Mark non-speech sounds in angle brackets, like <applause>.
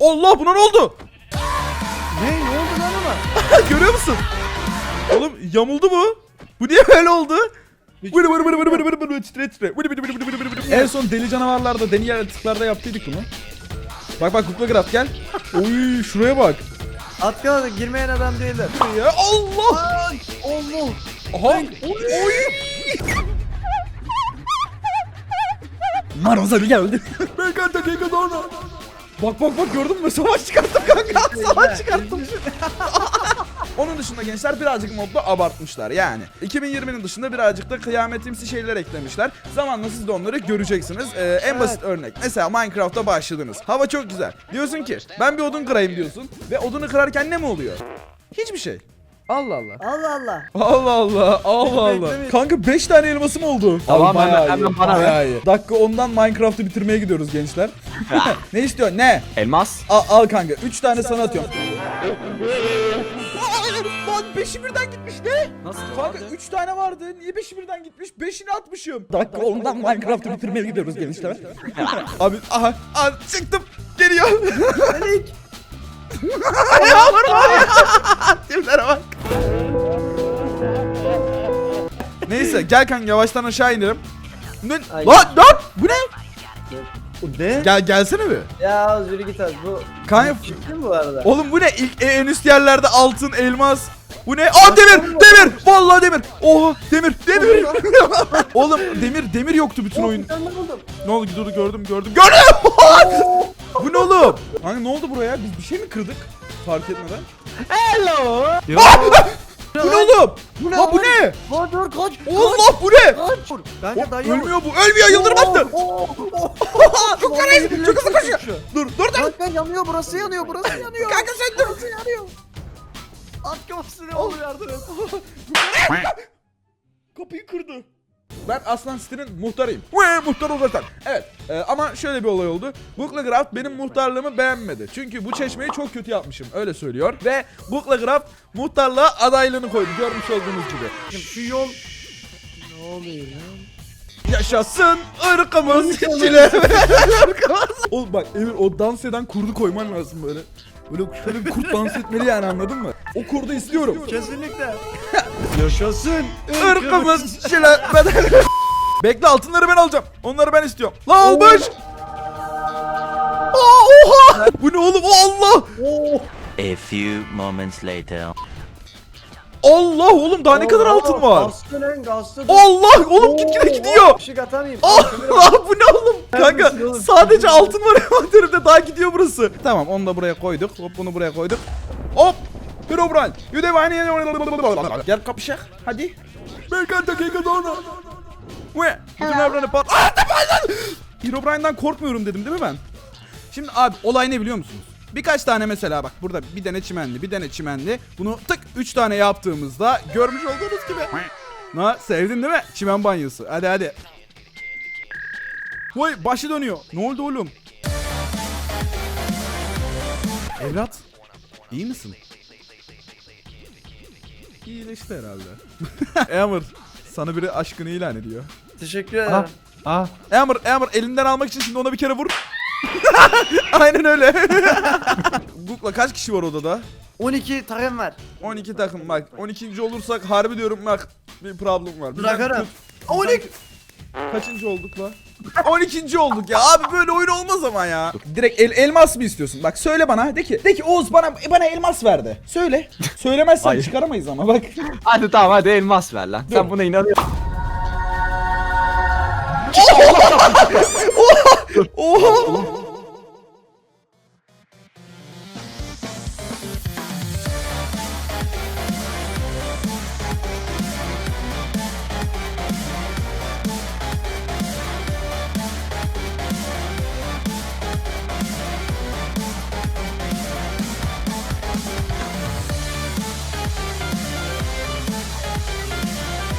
Allah buna ne oldu? Ne? Ne oldu lan ona? Görüyor musun? Oğlum yamuldu bu. Bu niye böyle oldu? Vırı vırı vırı vırı vırı vırı vırı titre titre. Vırı vırı vırı vırı vırı vırı. En son deli canavarlarda, deli yaratıklarda yaptıydık bunu. Bak bak Kukla Graf gel. Oy şuraya bak. Atkana girmeyen adam değiller. Ya Allah. Ay Allah. Aha. Oy. Maroza bir geldi. Ben kanka sonra. Bak bak bak gördün mü? <laughs> Savaş çıkarttım kanka. Savaş çıkarttım. <laughs> Onun dışında gençler birazcık modda abartmışlar yani. 2020'nin dışında birazcık da kıyametimsi şeyler eklemişler. Zamanla siz de onları göreceksiniz. Ee, en basit örnek. Mesela Minecraft'ta başladınız. Hava çok güzel. Diyorsun ki ben bir odun kırayım diyorsun. Ve odunu kırarken ne mi oluyor? Hiçbir şey. Allah Allah. Allah Allah. Allah Allah Allah Allah. Beklemeyin. Kanka 5 tane elmasım oldu. Tamam, Abi bayağı hemen- iyi, hemen bana ver. bayağı iyi. Dakika ondan Minecraft'ı bitirmeye gidiyoruz gençler. <laughs> ne istiyor? Ne? Elmas. Al, al kanka 3 tane sana atıyorum. Hayır lan 5'i birden gitmiş ne? Nasıl? Kanka 3 tane vardı. Niye 5'i birden gitmiş? 5'ini atmışım. Dakika ondan Minecraft'ı bitirmeye gidiyoruz gençler. <laughs> Abi aha, aha çıktım. Geliyor. Melik. <laughs> Yağmur var ya. Tiplere bak. Neyse gel kanka yavaştan aşağı inelim. Ne? Ay. Lan lan bu ne? Ne? Gel gelsene bir. Ya az yürü git az. Bu Kanka ciddi mi bu arada? oğlum bu ne? İlk en üst yerlerde altın, elmas. Bu ne? Aa demir, demir. Vallahi demir. Oha demir, demir. oğlum <laughs> demir, demir yoktu bütün oyun. Ne oldu? Dur gördüm, gördüm. Gördüm. <laughs> bu ne oğlum? Kanka ne oldu buraya? Biz bir şey mi kırdık? Fark etmeden. Hello. Bu ne oğlum? Bu ne Ha bu ne? Lan dur kaç. Allah bu ne? Kaç. Bence O, dayıyor. ölmüyor bu. Ölmüyor yıldırım attı. <laughs> Çok Vallahi fena. billahi Çok hızlı çok koşuyor. güçlü. Dur dur dur. Kanka yanıyor burası yanıyor burası <laughs> yanıyor. Kanka sen dur. Burası yanıyor. At kafasını ne olur yardım et. <laughs> Kapıyı kırdı. Ben Aslan City'nin muhtarıyım. Ve muhtar uzaktan. Evet e, ama şöyle bir olay oldu. Buklagraft benim muhtarlığımı beğenmedi. Çünkü bu çeşmeyi çok kötü yapmışım. Öyle söylüyor. Ve Buklagraft muhtarlığa adaylığını koydu. Görmüş olduğunuz gibi. Şu yol. Ne oluyor lan? Yaşasın ırkımız çile. <laughs> Oğlum bak Emir o dans eden kurdu koyman lazım böyle. Böyle şöyle bir kurt dans etmeli yani anladın mı? O kurdu istiyorum. Kesinlikle. <laughs> Yaşasın. Irkımız çile. bedel- <laughs> Bekle altınları ben alacağım. Onları ben istiyorum. La almış. Aa, oha. Bu ne oğlum? Allah. Oh. A few moments later. Allah oğlum daha ne kadar altın var? Gastı lan gastı. Allah oğlum gitgide gidiyor. Işık atamayayım. Allah bu ne oğlum? Kanka sadece altın var envanterimde daha gidiyor burası. Tamam onu da buraya koyduk. Hop bunu buraya koyduk. Hop. Herobrine. Yüdevani. Gel kapışak. Hadi. Berkan dakika sonra. Ve. Bütün evranı pat. Aa tabandan. Herobrine'den korkmuyorum dedim değil mi ben? Şimdi abi olay ne biliyor musunuz? Birkaç tane mesela bak burada bir tane çimenli bir tane çimenli. Bunu tık 3 tane yaptığımızda görmüş olduğunuz gibi. Na sevdin değil mi? Çimen banyosu. Hadi hadi. Vay başı dönüyor. Ne oldu oğlum? Evlat. iyi misin? İyileşti herhalde. <laughs> Amber sana biri aşkını ilan ediyor. Teşekkür ederim. Ah. Amber, Amber elinden almak için şimdi ona bir kere vur. <laughs> Aynen öyle. <laughs> Google'la kaç kişi var odada? 12 tarım var. 12 takım bak. 12. olursak harbi diyorum bak bir problem var. Bırakarım. kötü- 12. Kaçıncı olduk la? 12. olduk ya. Abi böyle oyun olmaz ama ya. Direkt el, elmas mı istiyorsun? Bak söyle bana. De ki, de ki Oğuz bana bana elmas verdi. Söyle. <laughs> Söylemezsen Hayır. çıkaramayız ama bak. Hadi tamam hadi elmas ver lan. Sen buna inanıyorsun. Oha!